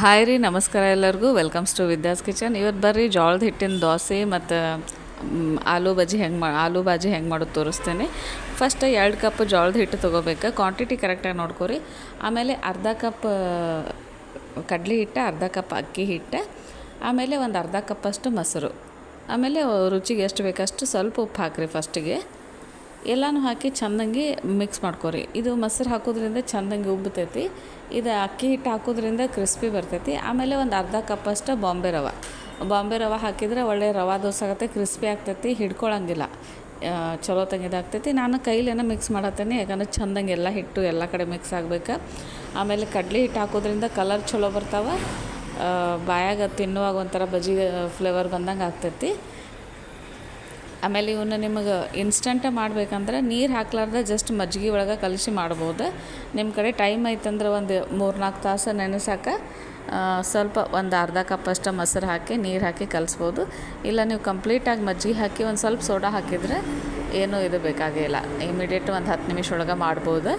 Hi ರೀ, ನಮಸ್ಕಾರ ಎಲ್ಲರಿಗೂ. ವೆಲ್ಕಮ್ಸ್ ಟು ವಿದ್ಯಾಸ್ ಕಿಚನ್ ಇವತ್ತು ಬರ್ರಿ ಜೋಳದ ಹಿಟ್ಟಿನ ದೋಸೆ ಮತ್ತು ಆಲೂ ಬಜ್ಜಿ ಹೆಂಗೆ ಮಾ, ಆಲೂ ಬಾಜಿ ಹೆಂಗೆ ಮಾಡೋದು ತೋರಿಸ್ತೇನೆ. ಫಸ್ಟ್ ಎರಡು ಕಪ್ ಜೋಳದ ಹಿಟ್ಟು ತೊಗೋಬೇಕು. ಕ್ವಾಂಟಿಟಿ ಕರೆಕ್ಟಾಗಿ ನೋಡ್ಕೊರಿ. ಆಮೇಲೆ ಅರ್ಧ ಕಪ್ ಕಡಲೆ ಹಿಟ್ಟು, ಅರ್ಧ ಕಪ್ ಅಕ್ಕಿ ಹಿಟ್ಟು. ಆಮೇಲೆ ಒಂದು ಅರ್ಧ ಕಪ್ಪಷ್ಟು ಮೊಸರು. ಆಮೇಲೆ ರುಚಿಗೆ ಎಷ್ಟು ಬೇಕಷ್ಟು ಸ್ವಲ್ಪ ಉಪ್ಪು ಹಾಕ್ರಿ ಫಸ್ಟಿಗೆ ಎಲ್ಲನೂ ಹಾಕಿ ಚೆಂದಂಗೆ ಮಿಕ್ಸ್ ಮಾಡ್ಕೊರಿ. ಇದು ಮೊಸರು ಹಾಕೋದ್ರಿಂದ ಚೆಂದಂಗೆ ಉಬ್ಬತೈತಿ. ಇದು ಅಕ್ಕಿ ಹಿಟ್ಟು ಹಾಕೋದ್ರಿಂದ ಕ್ರಿಸ್ಪಿ ಬರ್ತೈತಿ. ಆಮೇಲೆ ಒಂದು ಅರ್ಧ ಕಪ್ ಅಷ್ಟು ಬಾಂಬೆ ರವೆ. ಬಾಂಬೆ ರವೆ ಹಾಕಿದ್ರೆ ಒಳ್ಳೆ ರವೆ ದೋಸೆ ಆಗುತ್ತೆ ಕ್ರಿಸ್ಪಿ ಆಗ್ತೈತಿ, ಹಿಡ್ಕೊಳಂಗಿಲ್ಲ. ಚಲೋ ತಂಗಿದಾಗ್ತೈತಿ ನಾನು ಕೈಲೇನ ಮಿಕ್ಸ್ ಮಾಡತ್ತೇನೆ, ಯಾಕಂದ್ರೆ ಚೆಂದಂಗೆ ಎಲ್ಲ ಹಿಟ್ಟು ಎಲ್ಲ ಕಡೆ ಮಿಕ್ಸ್ ಆಗ್ಬೇಕು. ಆಮೇಲೆ ಕಡಲೆ ಹಿಟ್ಟು ಹಾಕೋದ್ರಿಂದ ಕಲರ್ ಚಲೋ ಬರ್ತಾವೆ. ಬಾಯಾಗ ತಿನ್ನುವಾಗ ಒಂಥರ ಬಜ್ಜಿ ಫ್ಲೇವರ್ ಬಂದಂಗೆ ಆಗ್ತೈತಿ. ಆಮೇಲೆ ಇವನ್ನ ನಿಮಗೆ ಇನ್ಸ್ಟಂಟ ಮಾಡ್ಬೇಕಂದ್ರೆ ನೀರು ಹಾಕ್ಲಾರ್ದ ಜಸ್ಟ್ ಮಜ್ಜಿಗೆ ಒಳಗೆ ಕಲಸಿ ಮಾಡ್ಬೋದು. ನಿಮ್ಮ ಕಡೆ ಟೈಮ್ ಐತಂದ್ರೆ ಒಂದು ಮೂರು ನಾಲ್ಕು ತಾಸು ನೆನೆಸಾಕ ಸ್ವಲ್ಪ ಒಂದು ಅರ್ಧ ಕಪ್ ಅಷ್ಟು ಮೊಸರು ಹಾಕಿ, ನೀರು ಹಾಕಿ ಕಲಿಸ್ಬೋದು. ಇಲ್ಲ ನೀವು ಕಂಪ್ಲೀಟಾಗಿ ಮಜ್ಜಿಗೆ ಹಾಕಿ ಒಂದು ಸ್ವಲ್ಪ ಸೋಡಾ ಹಾಕಿದರೆ ಏನೂ ಇದು ಬೇಕಾಗಿಲ್ಲ. ಇಮಿಡಿಯೇಟ್ ಒಂದು ಹತ್ತು ನಿಮಿಷ ಒಳಗೆ ಮಾಡ್ಬೋದು.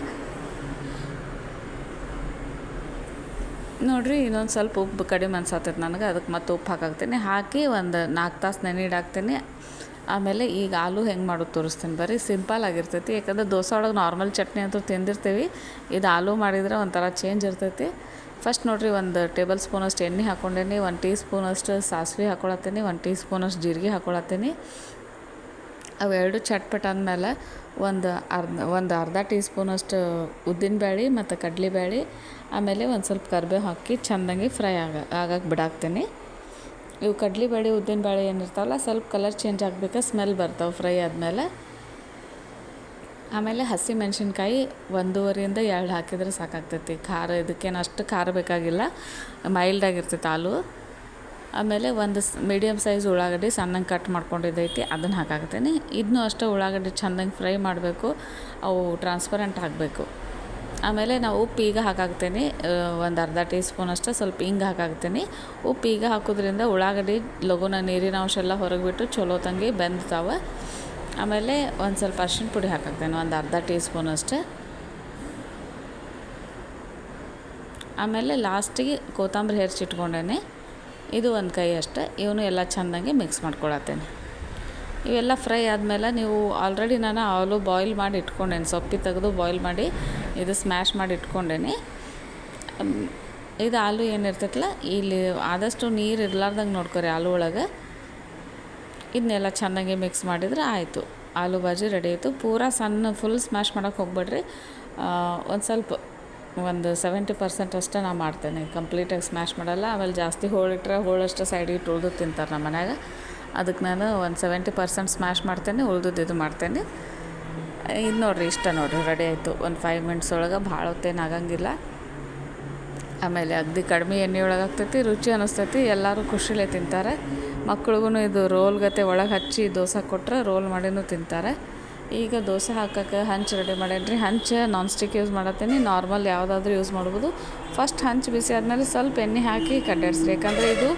ನೋಡಿರಿ, ಇನ್ನೊಂದು ಸ್ವಲ್ಪ ಉಪ್ಪು ಕಡಿಮೆ ಅನ್ಸತ್ತೈತೆ ನನಗೆ ಅದಕ್ಕೆ ಮತ್ತೆ ಉಪ್ಪು ಹಾಕಾಕ್ತೀನಿ. ಹಾಕಿ ಒಂದು ನಾಲ್ಕು ತಾಸು ನೆನಿಡಾಕ್ತೀನಿ ಆಮೇಲೆ ಈಗ ಆಲೂ ಹೆಂಗೆ ಮಾಡೋದು ತೋರಿಸ್ತೀನಿ ಬರೀ ಸಿಂಪಲ್ ಆಗಿರ್ತೈತಿ. ಯಾಕಂದ್ರೆ ದೋಸೆ ಒಳಗೆ ನಾರ್ಮಲ್ ಚಟ್ನಿ ಅಂತೂ ತಿಂದಿರ್ತೀವಿ. ಇದು ಆಲೂ ಮಾಡಿದ್ರೆ ಒಂಥರ ಚೇಂಜ್ ಇರ್ತೈತಿ. ಫಸ್ಟ್ ನೋಡಿರಿ, ಒಂದು ಟೇಬಲ್ ಸ್ಪೂನಷ್ಟು ಎಣ್ಣೆ ಹಾಕ್ಕೊಂಡೇನಿ ಒಂದು ಟೀ ಸ್ಪೂನಷ್ಟು ಸಾಸಿವೆ ಹಾಕೊಳತ್ತೀನಿ, ಒಂದು ಟೀ ಸ್ಪೂನಷ್ಟು ಜೀರಿಗೆ ಹಾಕ್ಕೊಳತ್ತೀನಿ ಅವೆರಡು ಚಟ್ಪಟ್ ಆದಮೇಲೆ ಒಂದು ಅರ್ಧ ಒಂದು ಅರ್ಧ ಟೀ ಸ್ಪೂನಷ್ಟು ಉದ್ದಿನಬೇಳೆ ಮತ್ತು ಕಡಲೆಬೇಳೆ, ಆಮೇಲೆ ಒಂದು ಸ್ವಲ್ಪ ಕರಿಬೇವು ಹಾಕಿ ಚೆಂದಂಗೆ ಫ್ರೈ ಆಗ ಆಗಕ್ಕೆ ಬಿಡಾಕ್ತೀನಿ. ಇವು ಕಡಲೆಬೇಳೆ ಉದ್ದಿನಬೇಳೆ ಏನಿರ್ತಾವಲ್ಲ, ಸ್ವಲ್ಪ ಕಲರ್ ಚೇಂಜ್ ಆಗಬೇಕು ಸ್ಮೆಲ್ ಬರ್ತಾವೆ ಫ್ರೈ ಆದಮೇಲೆ. ಆಮೇಲೆ ಹಸಿ ಮೆಣಸಿನ್ಕಾಯಿ ಒಂದೂವರೆಯಿಂದ ಎರಡು ಹಾಕಿದ್ರೆ ಸಾಕಾಗ್ತೈತಿ. ಖಾರ, ಇದಕ್ಕೇನು ಅಷ್ಟು ಖಾರ ಬೇಕಾಗಿಲ್ಲ. ಮೈಲ್ಡಾಗಿರ್ತೈತೆ ಆಲೂ ಆಮೇಲೆ ಒಂದು ಮೀಡಿಯಮ್ ಸೈಜ್ ಉಳ್ಳಾಗಡ್ಡಿ ಸಣ್ಣಗೆ ಕಟ್ ಮಾಡ್ಕೊಂಡಿದ್ದೈತಿ, ಅದನ್ನು ಹಾಕಾಕತ್ತೀನಿ. ಇದನ್ನೂ ಅಷ್ಟೇ ಉಳ್ಳಾಗಡ್ಡಿ ಚೆಂದಂಗೆ ಫ್ರೈ ಮಾಡಬೇಕು, ಅವು ಟ್ರಾನ್ಸ್ಪರೆಂಟ್ ಆಗಬೇಕು. ಆಮೇಲೆ ನಾವು ಉಪ್ಪು ಈಗ ಹಾಕಾಕ್ತೀನಿ ಒಂದು ಅರ್ಧ ಟೀ ಸ್ಪೂನ್ ಅಷ್ಟು ಸ್ವಲ್ಪ ಹಿಂಗೆ ಹಾಕಾಕ್ತೀನಿ. ಉಪ್ಪು ಈಗ ಹಾಕೋದ್ರಿಂದ ಉಳ್ಳಾಗಡ್ಡಿ ಲಘುನ ನೀರಿನ ಅಂಶ ಎಲ್ಲ ಹೊರಗೆ ಬಿಟ್ಟು ಚಲೋ ತಂಗಿ ಬೆಂದ್ತಾವೆ. ಆಮೇಲೆ ಒಂದು ಸ್ವಲ್ಪ ಅರ್ಶಿನ ಪುಡಿ ಹಾಕಾಕ್ತೇನೆ, ಒಂದು ಅರ್ಧ ಟೀ ಸ್ಪೂನ್ ಅಷ್ಟೇ. ಆಮೇಲೆ ಲಾಸ್ಟಿಗೆ ಕೊತ್ತಂಬರಿ ಹೆರ್ಚಿಟ್ಕೊಂಡೇನೆ ಇದು ಒಂದು ಕೈ ಅಷ್ಟೆ, ಇವನು ಎಲ್ಲ ಚೆಂದಂಗೆ ಮಿಕ್ಸ್ ಮಾಡ್ಕೊಳತ್ತೇನೆ. ಇವೆಲ್ಲ ಫ್ರೈ ಆದಮೇಲೆ ನೀವು ಆಲ್ರೆಡಿ ನಾನು ಆಲೂ ಬಾಯ್ಲ್ ಮಾಡಿ ಇಟ್ಕೊಂಡೇನೆ. ಸೊಪ್ಪಿ ತೆಗೆದು ಬಾಯ್ಲ್ ಮಾಡಿ ಇದು ಸ್ಮ್ಯಾಶ್ ಮಾಡಿ ಇಟ್ಕೊಂಡೇನಿ. ಇದು ಆಲೂ ಏನಿರ್ತೈತಲ್ಲ, ಇಲ್ಲಿ ಆದಷ್ಟು ನೀರು ಇರ್ಲಾರ್ದಂಗೆ ನೋಡ್ಕೊರಿ ಆಲೂ ಒಳಗೆ. ಇದನ್ನೆಲ್ಲ ಚೆನ್ನಾಗಿ ಮಿಕ್ಸ್ ಮಾಡಿದ್ರೆ ಆಯಿತು. ಆಲೂ ಬಾಜಿ ರೆಡಿ ಆಯಿತು. ಪೂರ ಸಣ್ಣ ಫುಲ್ ಸ್ಮ್ಯಾಶ್ ಮಾಡೋಕ್ಕೆ ಹೋಗ್ಬೇಡ್ರಿ. ಒಂದು ಸ್ವಲ್ಪ, ಒಂದು ಸೆವೆಂಟಿ ಪರ್ಸೆಂಟ್ ಅಷ್ಟೇ ನಾನು ಮಾಡ್ತೇನೆ. ಕಂಪ್ಲೀಟಾಗಿ ಸ್ಮ್ಯಾಶ್ ಮಾಡಲ್ಲ. ಆಮೇಲೆ ಜಾಸ್ತಿ ಹೋಳಿಟ್ರೆ ಹೋಳಷ್ಟು ಸೈಡಿಗೆ ಉಳಿದು ತಿಂತಾರೆ ನಮ್ಮ ಮನ್ಯಾಗ ಅದಕ್ಕೆ ನಾನು ಒಂದು ಸೆವೆಂಟಿ ಪರ್ಸೆಂಟ್ ಸ್ಮ್ಯಾಶ್ ಮಾಡ್ತೇನೆ, ಉಳ್ದದ್ದು ಇದು ಮಾಡ್ತೇನೆ. ಇದು ನೋಡಿರಿ, ಇಷ್ಟ ನೋಡಿರಿ ರೆಡಿ ಆಯಿತು. ಒಂದು ಫೈವ್ ಮಿನಿಟ್ಸ್ ಒಳಗೆ ಭಾಳ ಹೊತ್ತೇನು ಆಗಂಗಿಲ್ಲ. ಆಮೇಲೆ ಅಗ್ದಿ ಕಡಿಮೆ ಎಣ್ಣೆ ಒಳಗೆ ಆಗ್ತೈತಿ, ರುಚಿ ಅನ್ನಿಸ್ತೈತಿ ಎಲ್ಲರೂ ಖುಷಿಲೇ ತಿಂತಾರೆ. ಮಕ್ಳಿಗೂ ಇದು ರೋಲ್ ಗತೆ ಒಳಗೆ ಹಚ್ಚಿ ದೋಸೆ ಕೊಟ್ಟರೆ ರೋಲ್ ಮಾಡಿನೂ ತಿಂತಾರೆ. ಈಗ ದೋಸೆ ಹಾಕಕ್ಕೆ ಹಂಚು ರೆಡಿ ಮಾಡೇನಿ ಹಂಚು ನಾನ್ ಸ್ಟಿಕ್ ಯೂಸ್ ಮಾಡತ್ತೀನಿ. ನಾರ್ಮಲ್ ಯಾವುದಾದ್ರೂ ಯೂಸ್ ಮಾಡ್ಬೋದು. ಫಸ್ಟ್ ಹಂಚು ಬಿಸಿ ಆದಮೇಲೆ ಸ್ವಲ್ಪ ಎಣ್ಣೆ ಹಾಕಿ ಕಡ್ಡಾಡ್ಸ್ರಿ ಯಾಕಂದರೆ ಇದು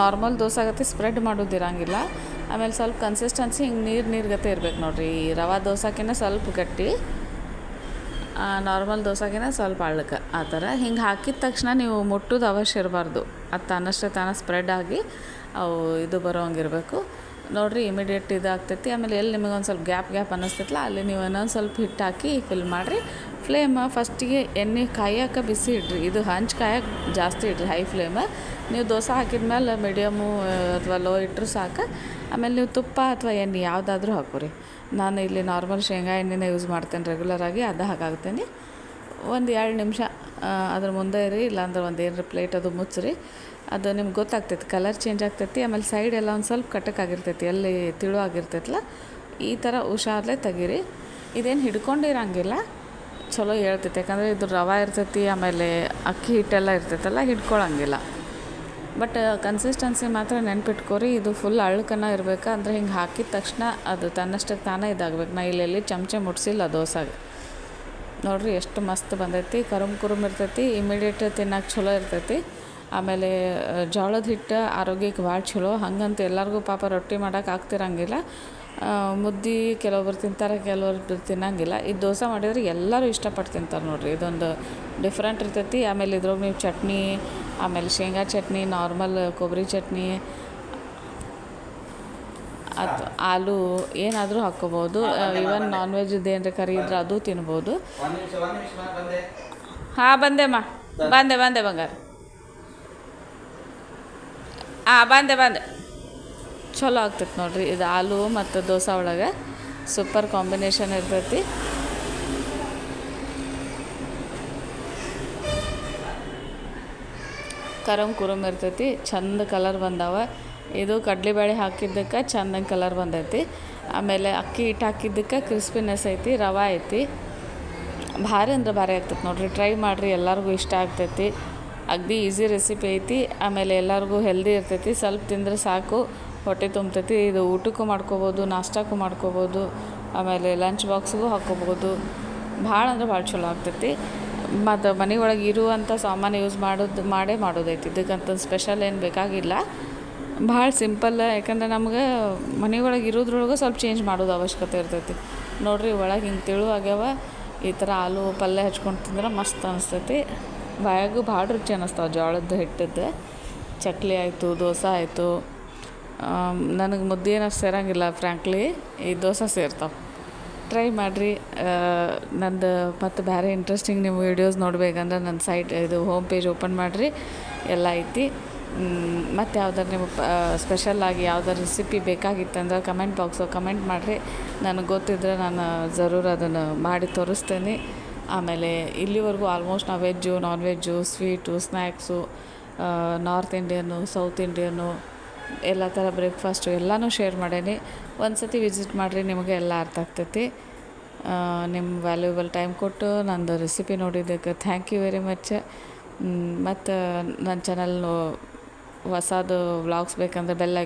ನಾರ್ಮಲ್ ದೋಸೆ ಆಗತ್ತೆ ಸ್ಪ್ರೆಡ್ ಮಾಡೋದಿರಂಗಿಲ್ಲ ಆಮೇಲೆ ಸ್ವಲ್ಪ ಕನ್ಸಿಸ್ಟೆನ್ಸಿ ಹಿಂಗೆ ನೀರು ನೀರು ಗತೆ ಇರ್ಬೇಕು ನೋಡಿರಿ. ರವೆ ದೋಸೆಕಿನ್ನ ಸ್ವಲ್ಪ ಗಟ್ಟಿ ನಾರ್ಮಲ್ ದೋಸೆಗಿನ ಸ್ವಲ್ಪ ಅಳ್ಳಕ್ಕೆ ಆ ಥರ ಹಿಂಗೆ ಹಾಕಿದ ತಕ್ಷಣ ನೀವು ಮುಟ್ಟೋದು ಅವಶ್ಯ ಇರಬಾರ್ದು. ಅದು ತಾನಷ್ಟೇ ತಾನ ಸ್ಪ್ರೆಡ್ ಆಗಿ ಅವು ಇದು ಬರೋಂಗಿರಬೇಕು. ನೋಡಿರಿ ಇಮಿಡಿಯೇಟ್ ಇದಾಗ್ತೈತಿ. ಆಮೇಲೆ ಎಲ್ಲಿ ನಿಮಗೆ ಒಂದು ಸ್ವಲ್ಪ ಗ್ಯಾಪ್ ಗ್ಯಾಪ್ ಅನ್ನಿಸ್ತೈತಲ್ಲ, ಅಲ್ಲಿ ನೀವು ಇನ್ನೊಂದು ಸ್ವಲ್ಪ ಹಿಟ್ಟು ಹಾಕಿ ಫಿಲ್ ಮಾಡಿರಿ. ಫ್ಲೇಮ್ ಫಸ್ಟಿಗೆ ಎಣ್ಣೆ ಕಾಯಕ್ಕೆ ಬಿಸಿ ಇಡ್ರಿ. ಇದು ಹಂಚು ಕಾಯಕ್ಕೆ ಜಾಸ್ತಿ ಇಡ್ರಿ ಹೈ ಫ್ಲೇಮ್ ನೀವು ದೋಸೆ ಹಾಕಿದ ಮೇಲೆ ಮೀಡಿಯಮು ಅಥವಾ ಲೋ ಇಟ್ಟರು ಸಾಕು. ಆಮೇಲೆ ನೀವು ತುಪ್ಪ ಅಥವಾ ಎಣ್ಣೆ ಯಾವುದಾದ್ರೂ ಹಾಕೋರಿ. ನಾನು ಇಲ್ಲಿ ನಾರ್ಮಲ್ ಶೇಂಗಾ ಎಣ್ಣೆನ ಯೂಸ್ ಮಾಡ್ತೇನೆ ರೆಗ್ಯುಲರಾಗಿ ಅದು ಹಾಕಾಗ್ತೇನೆ ಒಂದು ಎರಡು ನಿಮಿಷ ಅದ್ರ ಮುಂದೆ ಇರಿ, ಇಲ್ಲಾಂದ್ರೆ ಒಂದು ಏನಾರ ಪ್ಲೇಟ್ ಅದು ಮುಚ್ಚ್ರಿ. ಅದು ನಿಮ್ಗೆ ಗೊತ್ತಾಗ್ತೈತಿ ಕಲರ್ ಚೇಂಜ್ ಆಗ್ತೈತಿ, ಆಮೇಲೆ ಸೈಡ್ ಎಲ್ಲ ಒಂದು ಸ್ವಲ್ಪ ಕಟ್ಟಕ್ಕಾಗಿರ್ತೈತಿ ಅಲ್ಲಿ ತಿಳು ಆಗಿರ್ತೈತಲ್ಲ, ಈ ಥರ ಹುಷಾರ್ಲೆ ತೆಗೀರಿ. ಇದೇನು ಹಿಡ್ಕೊಂಡಿರಂಗಿಲ್ಲ, ಚಲೋ ಹೇಳ್ತೈತಿ, ಯಾಕಂದರೆ ಇದು ರವೆ ಇರ್ತೈತಿ, ಆಮೇಲೆ ಅಕ್ಕಿ ಹಿಟ್ಟೆಲ್ಲ ಇರ್ತೈತಲ್ಲ, ಹಿಡ್ಕೊಳಂಗಿಲ್ಲ. ಬಟ್ ಕನ್ಸಿಸ್ಟೆನ್ಸಿ ಮಾತ್ರ ನೆನ್ಪಿಟ್ಕೋರಿ, ಇದು ಫುಲ್ ಅಳ್ಕನ ಇರಬೇಕು, ಅಂದರೆ ಹಿಂಗೆ ಹಾಕಿದ ತಕ್ಷಣ ಅದು ತನ್ನಷ್ಟಕ್ಕೆ ತಾನೇ ಇದಾಗಬೇಕು. ನಾ ಇಲ್ಲೆಲ್ಲಿ ಚಮಚೆ ಮುಟ್ಸಿಲ್ಲ ದೋಸೆಗೆ. ನೋಡ್ರಿ ಎಷ್ಟು ಮಸ್ತ್ ಬಂದೈತಿ, ಕರುಮ್ ಕುರುಮ್ ಇರ್ತೈತಿ ಇಮಿಡಿಯೇಟ್ ತಿನ್ನೋಕೆ ಚಲೋ ಇರ್ತೈತಿ. ಆಮೇಲೆ ಜೋಳದ ಹಿಟ್ಟು ಆರೋಗ್ಯಕ್ಕೆ ಭಾಳ ಚಲೋ ಹಂಗಂತ ಎಲ್ಲರಿಗೂ ಪಾಪ ರೊಟ್ಟಿ ಮಾಡೋಕೆ ಆಗ್ತಿರಂಗಿಲ್ಲ. ಮುದ್ದೆ ಕೆಲವೊಬ್ರು ತಿಂತಾರೆ ಕೆಲವೊಬ್ರು ತಿನ್ನಂಗಿಲ್ಲ. ಈ ದೋಸೆ ಮಾಡಿದ್ರೆ ಎಲ್ಲರೂ ಇಷ್ಟಪಟ್ಟು ತಿಂತಾರೆ ನೋಡಿರಿ. ಇದೊಂದು ಡಿಫ್ರೆಂಟ್ ಇರ್ತೈತಿ. ಆಮೇಲೆ ಇದ್ರೊಳಗೆ ನೀವು ಚಟ್ನಿ ಆಮೇಲೆ ಶೇಂಗಾ ಚಟ್ನಿ ನಾರ್ಮಲ್ ಕೊಬ್ಬರಿ ಚಟ್ನಿ ಅದು ಆಲೂ ಏನಾದರೂ ಹಾಕ್ಕೋಬೋದು. ಇವನ್ ನಾನ್ ವೆಜ್ ಏನಾರ ಕರಿ ಇದ್ರೆ ಅದು ತಿನ್ಬೋದು. ಹಾಂ ಬಂದೆಮ್ಮ ಬಂದೆ ಬಂದೆ ಬಂಗಾರ. ಹಾಂ ಬಂದೆ ಬಂದೆ. ಚಲೋ ಆಗ್ತೈತೆ ನೋಡಿರಿ, ಇದು ಆಲೂ ಮತ್ತು ದೋಸೆ ಒಳಗೆ. ಸೂಪರ್ ಕಾಂಬಿನೇಷನ್ ಇರ್ತೈತಿ. ಕರಮ್ ಕುರುಮ್ ಇರ್ತೈತಿ, ಚಂದ ಕಲರ್ ಬಂದಾವ. ಇದು ಕಡಲೆಬೇಳೆ ಹಾಕಿದ್ದಕ್ಕೆ ಚಂದಂಗೆ ಕಲರ್ ಬಂದೈತಿ. ಆಮೇಲೆ ಅಕ್ಕಿ ಹಿಟ್ಟು ಹಾಕಿದ್ದಕ್ಕೆ ಕ್ರಿಸ್ಪಿನೆಸ್ ಐತಿ, ರವೆ ಐತಿ. ಭಾರಿ ಅಂದ್ರೆ ಭಾರಿ ಆಗ್ತೈತೆ ನೋಡಿರಿ ಟ್ರೈ ಮಾಡಿರಿ, ಎಲ್ಲರಿಗೂ ಇಷ್ಟ ಆಗ್ತೈತಿ. ಅಗದಿ ಈಸಿ ರೆಸಿಪಿ ಐತಿ, ಆಮೇಲೆ ಎಲ್ಲರಿಗೂ ಹೆಲ್ದಿ ಇರ್ತೈತಿ. ಸ್ವಲ್ಪ ತಿಂದರೆ ಸಾಕು, ಹೊಟ್ಟೆ ತುಂಬ್ತೈತಿ. ಇದು ಊಟಕ್ಕೂ ಮಾಡ್ಕೋಬೋದು, ನಾಷ್ಟಕ್ಕೂ ಮಾಡ್ಕೋಬೋದು, ಆಮೇಲೆ ಲಂಚ್ ಬಾಕ್ಸ್ಗೂ ಹಾಕ್ಕೋಬೋದು ಭಾಳ ಅಂದ್ರೆ ಭಾಳ ಚಲೋ ಆಗ್ತೈತಿ. ಮತ್ತು ಮನೆ ಒಳಗೆ ಇರುವಂಥ ಸಾಮಾನು ಯೂಸ್ ಮಾಡೋದು, ಮಾಡೇ ಮಾಡೋದೈತಿ. ಇದಕ್ಕಂತ ಸ್ಪೆಷಲ್ ಏನು ಬೇಕಾಗಿಲ್ಲ. ಭಾಳ ಸಿಂಪಲ್ ಯಾಕಂದ್ರೆ ನಮ್ಗೆ ಮನೆ ಒಳಗೆ ಇರೋದ್ರೊಳಗೆ ಸ್ವಲ್ಪ ಚೇಂಜ್ ಮಾಡೋದು ಅವಶ್ಯಕತೆ ಇರ್ತೈತಿ. ನೋಡಿರಿ, ಒಳಗೆ ಹಿಂಗೆ ತಿಳು ಆಗ್ಯಾವ, ಈ ಥರ ಆಲೂ ಪಲ್ಯ ಹಚ್ಕೊಂಡು ತಿಂದ್ರೆ ಮಸ್ತ್ ಅನಿಸ್ತೈತಿ. ಬಾಯಾಗೂ ಭಾಳ ರುಚಿ ಅನ್ನಿಸ್ತಾವೆ ಜೋಳದ ಹಿಟ್ಟದ್ದು. ಚಕ್ಲಿ ಆಯಿತು, ದೋಸೆ ಆಯಿತು. ನನಗೆ ಮುದ್ದೆ ಏನಷ್ಟು ಸೇರಂಗಿಲ್ಲ ಫ್ರ್ಯಾಂಕ್ಲಿ ಈ ದೋಸೆ ಸೇರ್ತಾವೆ. ಟ್ರೈ ಮಾಡಿರಿ. ನಂದು ಮತ್ತು ಬೇರೆ ಇಂಟ್ರೆಸ್ಟಿಂಗ್ ನಿಮ್ಮ ವೀಡಿಯೋಸ್ ನೋಡಬೇಕಂದ್ರೆ ನನ್ನ ಸೈಟ್, ಇದು ಹೋಮ್ ಪೇಜ್ ಓಪನ್ ಮಾಡಿರಿ. ಎಲ್ಲ ಐತಿ. ಮತ್ತು ಯಾವ್ದಾರು ಸ್ಪೆಷಲ್ ಸ್ಪೆಷಲ್ಲಾಗಿ ಯಾವ್ದಾರು ರೆಸಿಪಿ ಬೇಕಾಗಿತ್ತಂದ್ರೆ ಕಮೆಂಟ್ ಬಾಕ್ಸು ಕಮೆಂಟ್ ಮಾಡಿರಿ. ನನಗೆ ಗೊತ್ತಿದ್ರೆ ನಾನು ಜರೂರು ಅದನ್ನು ಮಾಡಿ ತೋರಿಸ್ತೇನೆ. ಆಮೇಲೆ ಇಲ್ಲಿವರೆಗೂ ಆಲ್ಮೋಸ್ಟ್ ನಾವು veg non veg sweet snacks north Indian south Indian ಎಲ್ಲ ಥರ ಬ್ರೇಕ್ಫಾಸ್ಟು ಎಲ್ಲನೂ ಶೇರ್ ಮಾಡೇನಿ. ಒಂದು ಸತಿ ವಿಸಿಟ್ ಮಾಡಿರಿ, ನಿಮಗೆ ಎಲ್ಲ ಅರ್ಥ ಆಗ್ತೈತಿ. ನಿಮ್ಮ ವ್ಯಾಲ್ಯೂಬಲ್ ಟೈಮ್ ಕೊಟ್ಟು ನಂದು ರೆಸಿಪಿ ನೋಡಿದ್ದಕ್ಕೆ ಥ್ಯಾಂಕ್ ಯು ವೆರಿ ಮಚ್ ಮತ್ತು ನನ್ನ ಚಾನಲ್ ಹೊಸದು ವ್ಲಾಗ್ಸ್ ಬೇಕಂದ್ರೆ ಬೆಲ್ಲ